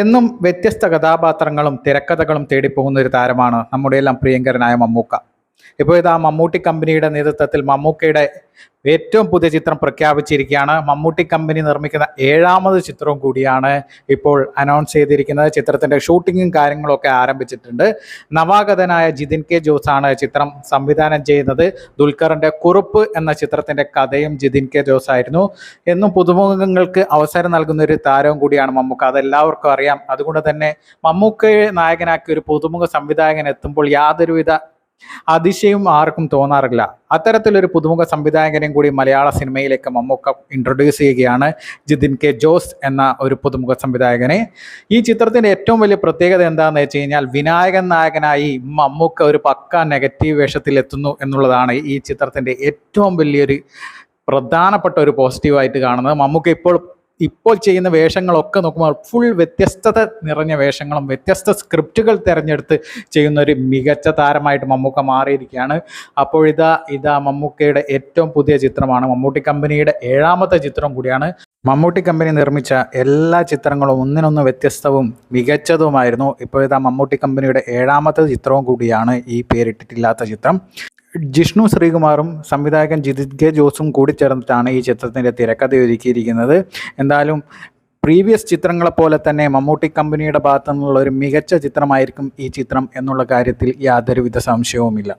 എന്നും വ്യത്യസ്ത കഥാപാത്രങ്ങളും തിരക്കഥകളും തേടിപ്പോകുന്ന ഒരു താരമാണ് നമ്മുടെ എല്ലാം പ്രിയങ്കരനായ മമ്മൂക്ക. ഇപ്പോൾ ഇതാ മമ്മൂട്ടി കമ്പനിയുടെ നേതൃത്വത്തിൽ മമ്മൂക്കയുടെ ഏറ്റവും പുതിയ ചിത്രം പ്രഖ്യാപിച്ചിരിക്കുകയാണ്. മമ്മൂട്ടി കമ്പനി നിർമ്മിക്കുന്ന ഏഴാമത് ചിത്രവും കൂടിയാണ് ഇപ്പോൾ അനൗൺസ് ചെയ്തിരിക്കുന്നത്. ചിത്രത്തിന്റെ ഷൂട്ടിങ്ങും കാര്യങ്ങളൊക്കെ ആരംഭിച്ചിട്ടുണ്ട്. നവാഗതനായ ജിതിൻ കെ ജോസാണ് ചിത്രം സംവിധാനം ചെയ്യുന്നത്. ദുൽഖറിന്റെ കുറുപ്പ് എന്ന ചിത്രത്തിന്റെ കഥയും ജിതിൻ കെ ജോസ് ആയിരുന്നു. എന്നും പുതുമുഖങ്ങൾക്ക് അവസരം നൽകുന്ന ഒരു താരവും കൂടിയാണ് മമ്മൂക്ക. അതെല്ലാവർക്കും അറിയാം. അതുകൊണ്ട് തന്നെ മമ്മൂക്കയെ നായകനാക്കി ഒരു പുതുമുഖ സംവിധായകൻ എത്തുമ്പോൾ യാതൊരുവിധ അതിശയം ആർക്കും തോന്നാറില്ല. അത്തരത്തിലൊരു പുതുമുഖ സംവിധായകനെയും കൂടി മലയാള സിനിമയിലേക്ക് മമ്മൂക്ക ഇൻട്രൊഡ്യൂസ് ചെയ്യുകയാണ് ജിതിൻ കെ ജോസ് എന്ന ഒരു പുതുമുഖ സംവിധായകനെ. ഈ ചിത്രത്തിന്റെ ഏറ്റവും വലിയ പ്രത്യേകത എന്താണെന്ന് വെച്ച് കഴിഞ്ഞാൽ വിനായകൻ നായകനായി മമ്മൂക്ക ഒരു പക്ക നെഗറ്റീവ് വേഷത്തിൽ എത്തുന്നു എന്നുള്ളതാണ് ഈ ചിത്രത്തിന്റെ ഏറ്റവും വലിയൊരു പ്രധാനപ്പെട്ട ഒരു പോസിറ്റീവായിട്ട് കാണുന്നത്. മമ്മൂക്ക ഇപ്പോൾ ഇപ്പോൾ ചെയ്യുന്ന വേഷങ്ങളൊക്കെ നോക്കുമ്പോൾ ഫുൾ വ്യത്യസ്തത നിറഞ്ഞ വേഷങ്ങളും വ്യത്യസ്ത സ്ക്രിപ്റ്റുകൾ തിരഞ്ഞെടുത്ത് ചെയ്യുന്ന ഒരു മികച്ച താരമായിട്ട് മമ്മൂക്ക മാറിയിരിക്കുകയാണ്. അപ്പോഴിതാ ഇതാ മമ്മൂക്കയുടെ ഏറ്റവും പുതിയ ചിത്രമാണ്. മമ്മൂട്ടി കമ്പനിയുടെ ഏഴാമത്തെ ചിത്രം കൂടിയാണ്. മമ്മൂട്ടി കമ്പനി നിർമ്മിച്ച എല്ലാ ചിത്രങ്ങളും ഒന്നിനൊന്ന് വ്യത്യസ്തവും മികച്ചതുമായിരുന്നു. ഇപ്പോഴിതാ മമ്മൂട്ടി കമ്പനിയുടെ ഏഴാമത്തെ ചിത്രവും കൂടിയാണ് ഈ പേരിട്ടിട്ടില്ലാത്ത ചിത്രം. ജിഷ്ണു ശ്രീകുമാറും സംവിധായകൻ ജിതിത് കെ ജോസും കൂടി ചേർന്നിട്ടാണ് ഈ ചിത്രത്തിന്റെ തിരക്കഥ ഒരുക്കിയിരിക്കുന്നത്. എന്തായാലും പ്രീവിയസ് ചിത്രങ്ങളെപ്പോലെ തന്നെ മമ്മൂട്ടി കമ്പനിയുടെ ഭാഗത്തു നിന്നുള്ള ഒരു മികച്ച ചിത്രമായിരിക്കും ഈ ചിത്രം എന്നുള്ള കാര്യത്തിൽ യാതൊരുവിധ സംശയവുമില്ല.